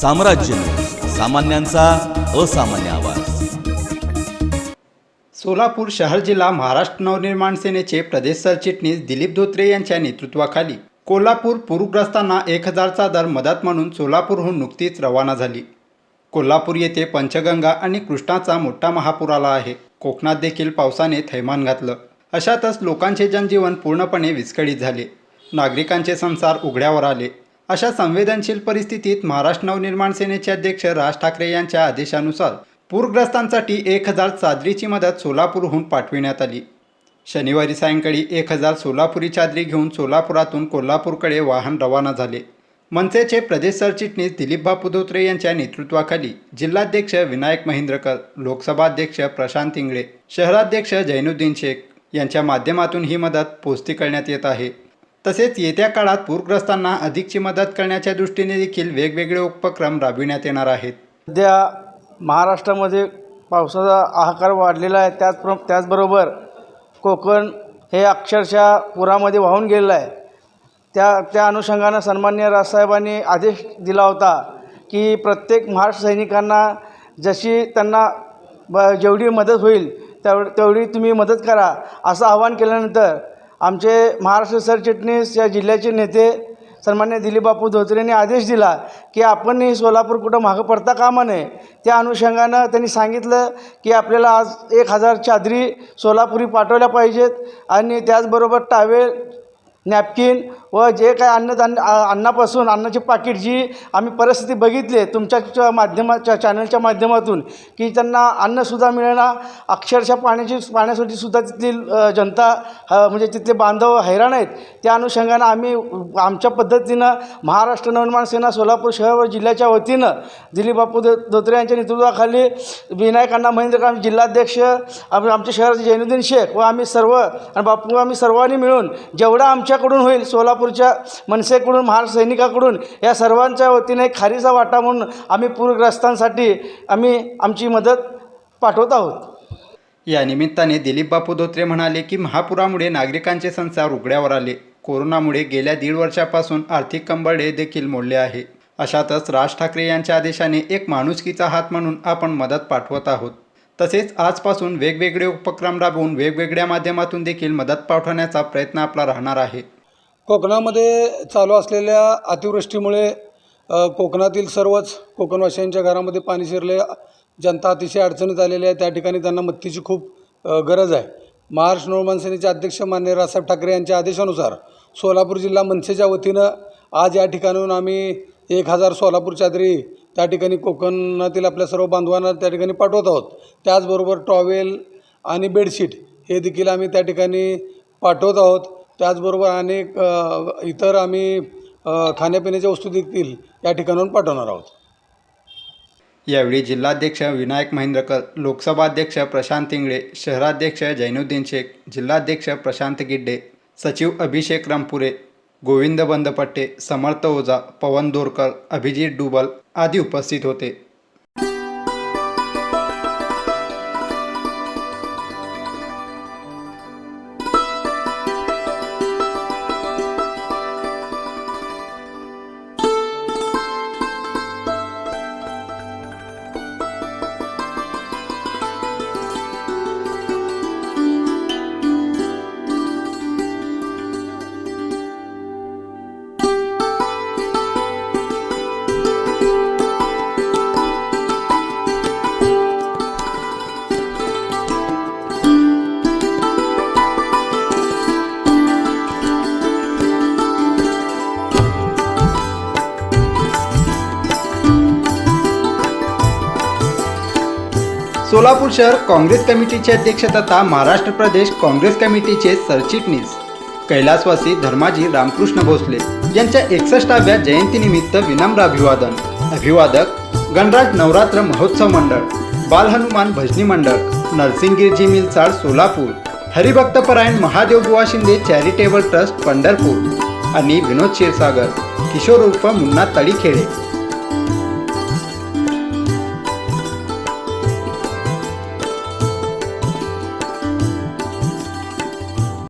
साम्राज्य सामान्यांचा असामान्य आवाज. सोलापूर शहर जिल्हा महाराष्ट्र नवनिर्माण सेनेचे प्रदेश सरचिटणीस दिलीप धोत्रे यांच्या नेतृत्वाखाली कोल्हापूर पूरग्रस्तांना एक हजारचा दर मदत म्हणून सोलापूरहून नुकतीच रवाना झाली. कोल्हापूर येथे पंचगंगा आणि कृष्णाचा मोठा महापूर आला आहे. कोकणात देखील पावसाने थैमान घातलं. अशातच लोकांचे जनजीवन पूर्णपणे विस्कळीत झाले. नागरिकांचे संसार उघड्यावर आले. अशा संवेदनशील परिस्थितीत महाराष्ट्र नवनिर्माण सेनेचे अध्यक्ष राज ठाकरे यांच्या आदेशानुसार पूरग्रस्तांसाठी एक हजार चादरीची मदत सोलापूरहून पाठविण्यात आली. शनिवारी सायंकाळी एक हजार सोलापुरी चादरी घेऊन सोलापुरातून कोल्हापूरकडे वाहन रवाना झाले. मनसेचे प्रदेश सरचिटणीस दिलीप बापू धोत्रे यांच्या नेतृत्वाखाली जिल्हाध्यक्ष विनायक महेंद्रकर लोकसभाध्यक्ष प्रशांत इंगळे शहराध्यक्ष जैनुद्दीन शेख यांच्या माध्यमातून ही मदत पोस्ती करण्यात येत आहे. तसेच येत्या काळात पूरग्रस्तांना अधिकची मदत करण्याच्या दृष्टीने देखील वेगवेगळे उपक्रम राबविण्यात येणार आहेत. सध्या महाराष्ट्रामध्ये पावसाचा आहाकार वाढलेला आहे. त्याचप्र त्याचबरोबर कोकण हे अक्षरशः पुरामध्ये वाहून गेलेलं आहे. त्या त्या अनुषंगानं सन्मान्य राजसाहेबांनी आदेश दिला होता की प्रत्येक महाराष्ट्र सैनिकांना जशी त्यांना ब जेवढी मदत होईल तेव तेवढी तुम्ही मदत करा असं आवाहन केल्यानंतर आमचे महाराष्ट्र सरचिटणीस या जिल्ह्याचे नेते सन्मान्य दिलीपबापू धोत्रेंनी आदेश दिला की आपण हे सोलापूर कुठं मागं पडता कामा नये. त्या अनुषंगानं त्यांनी सांगितलं की आपल्याला आज एक हजार चादरी सोलापुरी पाठवल्या पाहिजेत आणि त्याचबरोबर टावेल नॅपकिन व जे काय अन्नधान्य अन्नापासून अन्नाची पाकिट जी आम्ही परिस्थिती बघितली आहे तुमच्या माध्यमाच्या चॅनलच्या माध्यमातून की त्यांना अन्नसुद्धा मिळेना. अक्षरशः पाण्याची पाण्यासाठी सुद्धा तिथली जनता म्हणजे तिथले बांधव हैराण आहेत. त्या अनुषंगानं आम्ही आमच्या पद्धतीनं महाराष्ट्र नवनिर्माण सेना सोलापूर शहर व जिल्ह्याच्या वतीनं दिलीप बापू दो धोत्रे यांच्या नेतृत्वाखाली विनायक अण्णा महेंद्र जिल्हाध्यक्ष आमच्या शहराचे जैनुद्दीन शेख व आम्ही सर्व आणि बापू आम्ही सर्वांनी मिळून जेवढा आमच्या आमच्याकडून होईल सोलापूरच्या मनसेकडून महाराष्ट्र या सर्वांच्या वतीने खारीचा वाटा म्हणून आम्ही पूरग्रस्तांसाठी आम्ही आमची मदत पाठवत आहोत. या निमित्ताने दिलीप बापू धोत्रे म्हणाले की महापुरामुळे नागरिकांचे संसार उघड्यावर आले. कोरोनामुळे गेल्या दीड वर्षापासून आर्थिक कंबळे देखील मोडले आहे. अशातच राज ठाकरे यांच्या आदेशाने एक माणुसकीचा हात म्हणून आपण मदत पाठवत आहोत. तसेच आजपासून वेगवेगळे उपक्रम राबवून वेगवेगळ्या माध्यमातून देखील मदत पाठवण्याचा प्रयत्न आपला राहणार आहे. कोकणामध्ये चालू असलेल्या अतिवृष्टीमुळे कोकणातील सर्वच कोकणवासियांच्या घरामध्ये पाणी शिरले. जनता अतिशय अडचणीत आलेली आहे. त्या ठिकाणी त्यांना मदतीची खूप गरज आहे. महाराष्ट्र नवमान सेनेचे अध्यक्ष मान्य राजसाहेब ठाकरे यांच्या आदेशानुसार सोलापूर जिल्हा मनसेच्या वतीनं आज या ठिकाणाहून आम्ही एक हजार सोलापूर चादरी त्या ठिकाणी कोकणातील आपल्या सर्व बांधवांना त्या ठिकाणी पाठवत आहोत. त्याचबरोबर टॉवेल आणि बेडशीट हे देखील आम्ही त्या ठिकाणी पाठवत आहोत. त्याचबरोबर अनेक इतर आम्ही खाण्यापिण्याच्या वस्तू देखील या ठिकाणाहून पाठवणार आहोत. यावेळी जिल्हाध्यक्ष विनायक महेंद्रकर लोकसभाध्यक्ष प्रशांत इंगळे शहराध्यक्ष जैनुद्दीन शेख जिल्हाध्यक्ष प्रशांत गिड्डे सचिव अभिषेक रामपुरे गोविंद बंदपट्टे समर्थ ओझा पवन दोरकर अभिजित डुबल आदी उपस्थित होते. सोलापूर शहर काँग्रेस कमिटीचे अध्यक्ष तथा महाराष्ट्र प्रदेश काँग्रेस कमिटीचे सरचिटणीस. कैलासवासी धर्माजी रामकृष्ण भोसले यांच्या एकसष्टाव्या जयंतीनिमित्त विनम्र अभिवादन. अभिवादक गणराज नवरात्र महोत्सव मंडळ बालहनुमान भजनी मंडळ नरसिंगगिरजी मिलचाळ सोलापूर हरिभक्तपरायण महादेव बुवा शिंदे चॅरिटेबल ट्रस्ट पंढरपूर आणि विनोद क्षीरसागर किशोर उर्फ मुन्ना तळीखेडे